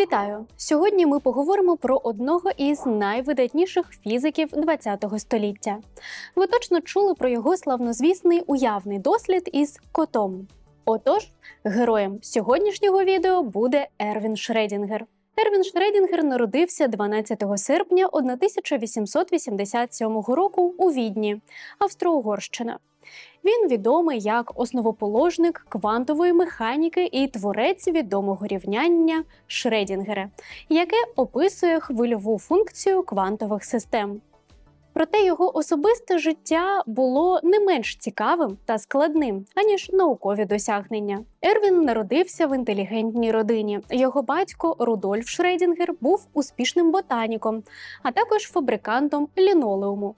Вітаю! Сьогодні ми поговоримо про одного із найвидатніших фізиків ХХ століття. Ви точно чули про його славнозвісний уявний дослід із котом. Отож, героєм сьогоднішнього відео буде Ервін Шредінгер. Ервін Шредінгер народився 12 серпня 1887 року у Відні, Австро-Угорщина. Він відомий як основоположник квантової механіки і творець відомого рівняння Шредінгера, яке описує хвильову функцію квантових систем. Проте його особисте життя було не менш цікавим та складним, аніж наукові досягнення. Ервін народився в інтелігентній родині. Його батько Рудольф Шредінгер був успішним ботаніком, а також фабрикантом лінолеуму.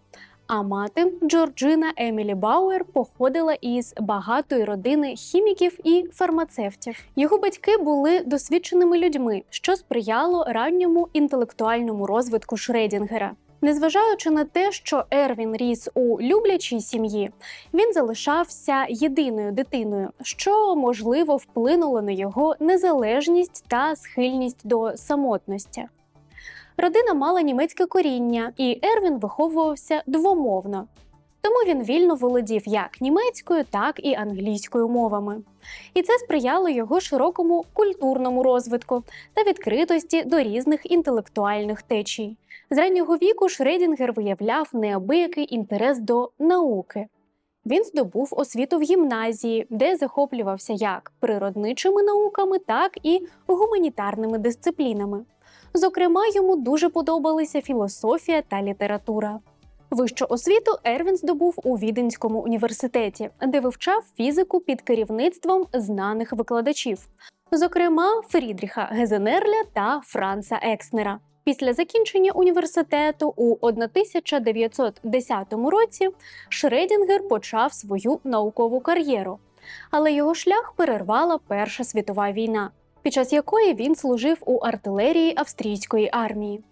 А мати Джорджина Емілі Бауер походила із багатої родини хіміків і фармацевтів. Його батьки були досвідченими людьми, що сприяло ранньому інтелектуальному розвитку Шредінгера. Незважаючи на те, що Ервін ріс у люблячій сім'ї, він залишався єдиною дитиною, що можливо вплинуло на його незалежність та схильність до самотності. Родина мала німецьке коріння, і Ервін виховувався двомовно. Тому він вільно володів як німецькою, так і англійською мовами. І це сприяло його широкому культурному розвитку та відкритості до різних інтелектуальних течій. З раннього віку Шредінгер виявляв неабиякий інтерес до науки. Він здобув освіту в гімназії, де захоплювався як природничими науками, так і гуманітарними дисциплінами. Зокрема, йому дуже подобалися філософія та література. Вищу освіту Ервін здобув у Віденському університеті, де вивчав фізику під керівництвом знаних викладачів, зокрема Фрідріха Гезенерля та Франца Екснера. Після закінчення університету у 1910 році Шредінгер почав свою наукову кар'єру, але його шлях перервала Перша світова війна, під час якої він служив у артилерії австрійської армії.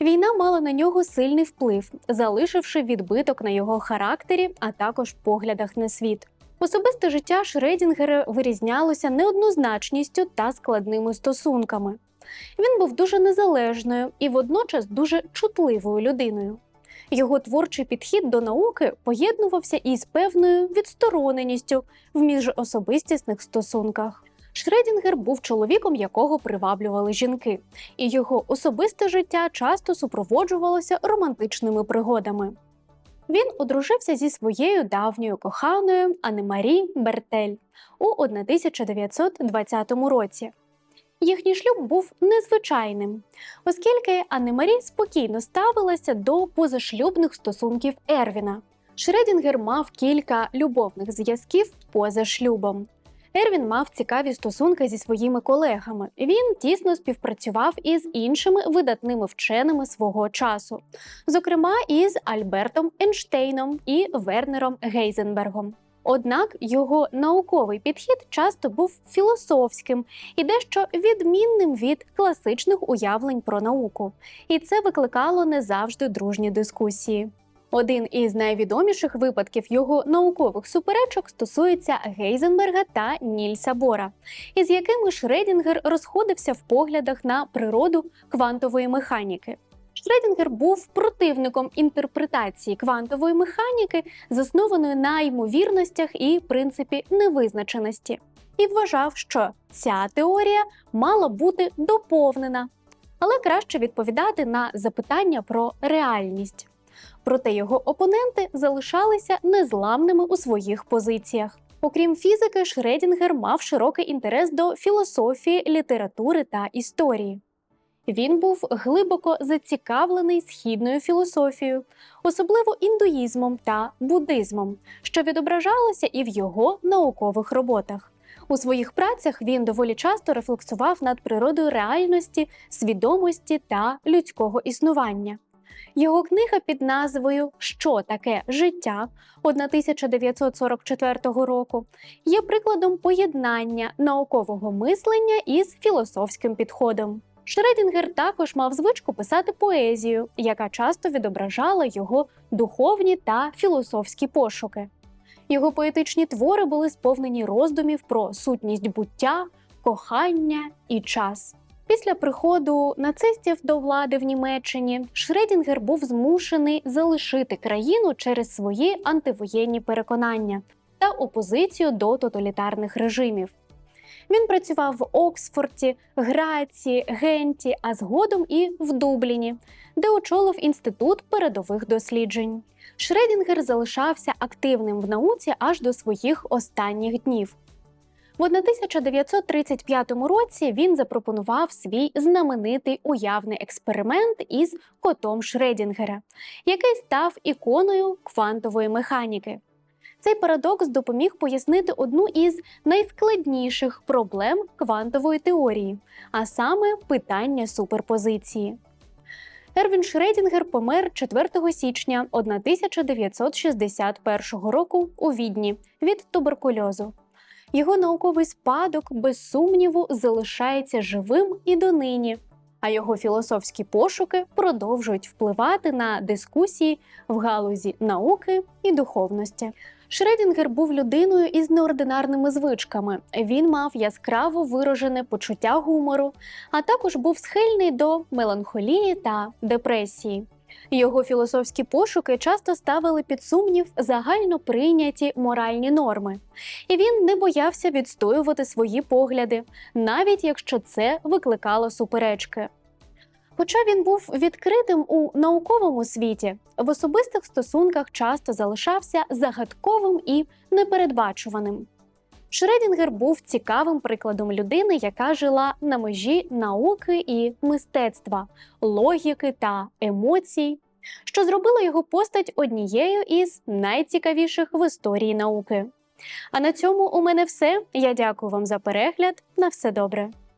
Війна мала на нього сильний вплив, залишивши відбиток на його характері, а також поглядах на світ. Особисте життя Шредінгера вирізнялося неоднозначністю та складними стосунками. Він був дуже незалежною і водночас дуже чутливою людиною. Його творчий підхід до науки поєднувався із певною відстороненістю в міжособистісних стосунках. Шредінгер був чоловіком, якого приваблювали жінки, і його особисте життя часто супроводжувалося романтичними пригодами. Він одружився зі своєю давньою коханою Анемарі Бертель у 1920 році. Їхній шлюб був незвичайним, оскільки Анемарі спокійно ставилася до позашлюбних стосунків Ервіна. Шредінгер мав кілька любовних зв'язків поза шлюбом. Ервін мав цікаві стосунки зі своїми колегами. Він тісно співпрацював із іншими видатними вченими свого часу, зокрема із Альбертом Ейнштейном і Вернером Гейзенбергом. Однак його науковий підхід часто був філософським і дещо відмінним від класичних уявлень про науку, і це викликало не завжди дружні дискусії. Один із найвідоміших випадків його наукових суперечок стосується Гейзенберга та Нільса Бора, із якими Шредінгер розходився в поглядах на природу квантової механіки. Шредінгер був противником інтерпретації квантової механіки, заснованої на ймовірностях і принципі невизначеності, і вважав, що ця теорія мала бути доповнена, але краще відповідати на запитання про реальність. Проте його опоненти залишалися незламними у своїх позиціях. Окрім фізики, Шредінгер мав широкий інтерес до філософії, літератури та історії. Він був глибоко зацікавлений східною філософією, особливо індуїзмом та буддизмом, що відображалося і в його наукових роботах. У своїх працях він доволі часто рефлексував над природою реальності, свідомості та людського існування. Його книга під назвою Що таке життя 1944 року є прикладом поєднання наукового мислення із філософським підходом. Шредінгер також мав звичку писати поезію, яка часто відображала його духовні та філософські пошуки. Його поетичні твори були сповнені роздумів про сутність буття, кохання і час. Після приходу нацистів до влади в Німеччині Шредінгер був змушений залишити країну через свої антивоєнні переконання та опозицію до тоталітарних режимів. Він працював в Оксфорді, Граці, Генті, а згодом і в Дубліні, де очолив інститут передових досліджень. Шредінгер залишався активним в науці аж до своїх останніх днів. В 1935 році він запропонував свій знаменитий уявний експеримент із котом Шредінгера, який став іконою квантової механіки. Цей парадокс допоміг пояснити одну із найскладніших проблем квантової теорії, а саме питання суперпозиції. Ервін Шредінгер помер 4 січня 1961 року у Відні від туберкульозу. Його науковий спадок, без сумніву, залишається живим і донині, а його філософські пошуки продовжують впливати на дискусії в галузі науки і духовності. Шредінгер був людиною із неординарними звичками. Він мав яскраво виражене почуття гумору, а також був схильний до меланхолії та депресії. Його філософські пошуки часто ставили під сумнів загально прийняті моральні норми, і він не боявся відстоювати свої погляди, навіть якщо це викликало суперечки. Хоча він був відкритим у науковому світі, в особистих стосунках часто залишався загадковим і непередбачуваним. Шредінгер був цікавим прикладом людини, яка жила на межі науки і мистецтва, логіки та емоцій, що зробило його постать однією із найцікавіших в історії науки. А на цьому у мене все. Я дякую вам за перегляд. На все добре.